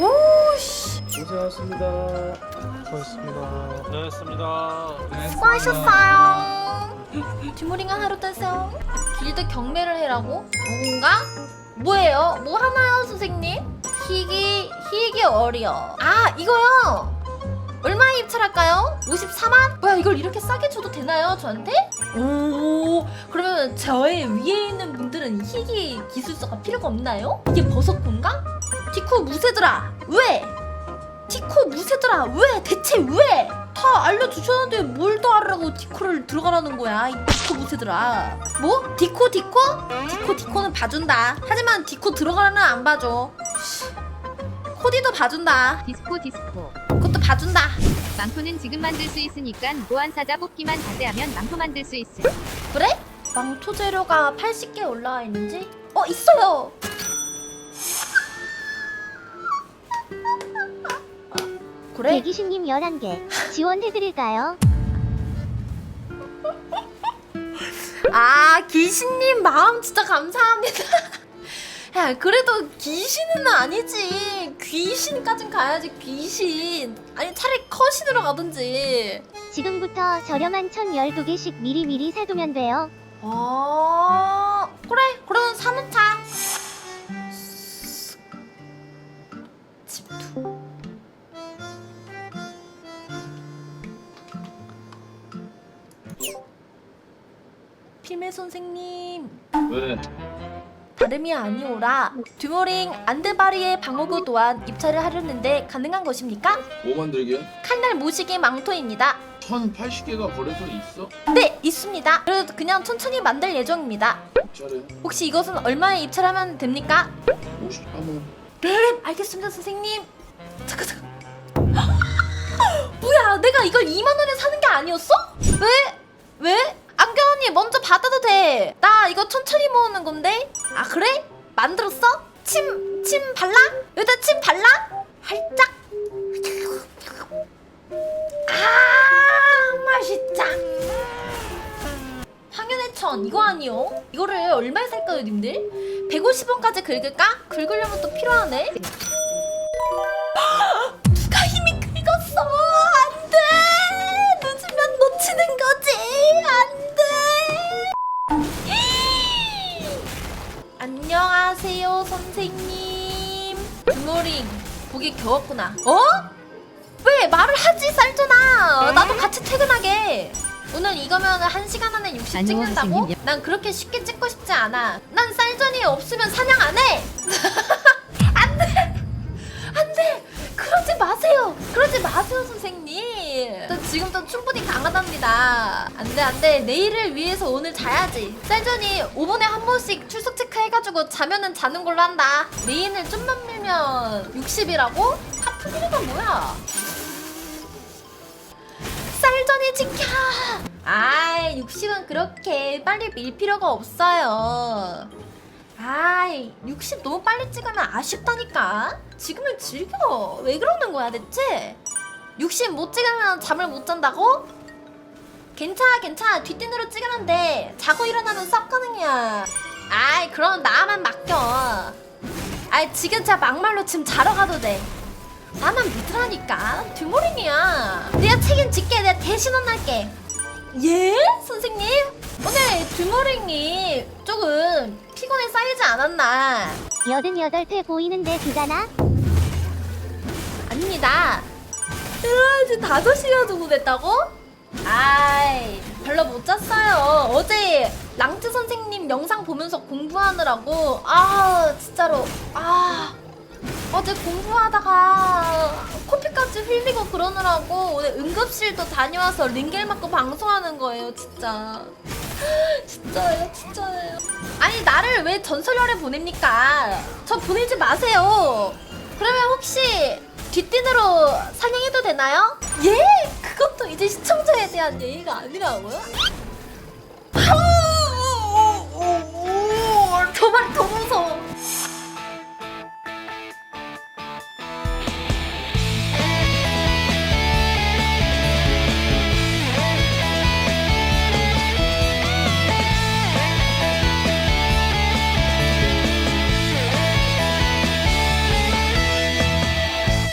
오씨 고생하셨습니다. 수고하셨습니다. 고생했습니다. 수고하셨어요 주무링한 하루 되세요 길드 경매를 해라고? 뭔가? 뭐예요? 뭐 하나요 선생님? 희귀 희귀 어리어 아 이거요 얼마에 입찰할까요? 54만? 뭐야 이걸 이렇게 싸게 줘도 되나요 저한테? 오 그러면 저의 위에 있는 분들은 희귀 기술서가 필요가 없나요? 이게 버섯콘가? 디코 무쇠들아 왜? 디코 무쇠들아 왜? 대체 왜? 다 알려주셨는데 뭘 더 알으라고 디코를 들어가라는 거야 이 디코 무쇠들아 뭐? 디코 디코? 디코 디코는 봐준다 하지만 디코 들어가라는 안 봐줘 씨. 코디도 봐준다 디스코 디스코 그것도 봐준다 망토는 지금 만들 수 있으니까 보안사자 뽑기만 자제하면 망토 만들 수 있음 그래? 망토 재료가 80개 올라와 있는지? 어 있어요 그래? 대기신님 11개 지원해드릴까요? 아 귀신님 마음 진짜 감사합니다. 야 그래도 귀신은 아니지 귀신까진 가야지 귀신 아니 차라리 컷신으로 가든지 지금부터 저렴한 천 12개씩 미리미리 사두면 돼요 어 필메 선생님 왜? 다름이 아니오라 듀모링 안드바리의 방어구 또한 입찰을 하려는데 가능한 것입니까? 뭐 만들게? 칼날 모시기 망토입니다 1080개가 거래소에 있어? 네 있습니다 그래도 그냥 천천히 만들 예정입니다 잘해. 혹시 이것은 얼마에 입찰하면 됩니까? 50하면 네 알겠습니다 선생님 잠깐 잠깐 뭐야 내가 이걸 2만원에 사는 게 아니었어? 왜? 왜? 언니 먼저 받아도 돼 나 이거 천천히 모으는 건데 아 그래? 만들었어? 침, 침 발라? 여기다 침 발라? 활짝 아 맛있다 황현의 천 이거 아니요? 이거를 얼마에 살까요 님들? 150원까지 긁을까? 긁으려면 또 필요하네 안녕하세요 선생님. 굿모닝 보기 겨웠구나. 어? 왜 말을 하지 쌀잖아? 나도 같이 퇴근하게. 오늘 이거면 한 시간 안에 60 안녕, 찍는다고? 선생님. 난 그렇게 쉽게 찍고 싶지 않아. 난 쌀전이 없으면 사냥 안 해! 안 돼! 안 돼! 그러지 마세요! 그러지 마세요 선생님! 저 지금도 충분히 강하답니다 안돼 안돼. 내일을 위해서 오늘 자야지. 쌀전이 5분에 한 번씩 출석 체크해가지고 자면은 자는 걸로 한다. 메인을 좀만 밀면 60이라고? 하프미리가 뭐야? 쌀전이 지켜! 아이 60은 그렇게 빨리 밀 필요가 없어요. 아이 60 너무 빨리 찍으면 아쉽다니까. 지금을 즐겨. 왜 그러는 거야 대체? 60 못 찍으면 잠을 못 잔다고? 괜찮아 괜찮아. 뒷딘으로 찍으면 돼. 자고 일어나면 썩 가능이야. 아이 그럼 나만 맡겨. 아이 지금 진짜 막말로 지금 자러 가도 돼. 나만 믿으라니까. 듀모링이야. 내가 책임질게. 내가 대신 혼날게. 예? 선생님? 오늘 듀모링이 조금 피곤해 쌓이지 않았나? 88회 보이는데 그가나? 아닙니다. 으아 지금 5시간 정도 됐다고? 아이 별로 못 잤어요. 어제 랑트 선생님 영상 보면서 공부하느라고 아 진짜로 아 어제 공부하다가 코피까지 흘리고 그러느라고 오늘 응급실도 다녀와서 링겔 맞고 방송하는 거예요 진짜. 진짜예요 진짜예요. 아니 나를 왜 전설열에 보냅니까? 저 보내지 마세요. 그러면 혹시 뒷딘으로 사냥해도 되나요? 예? 그것도 이제 시청자에 대한 예의가 아니라고요? 정말 더 무서워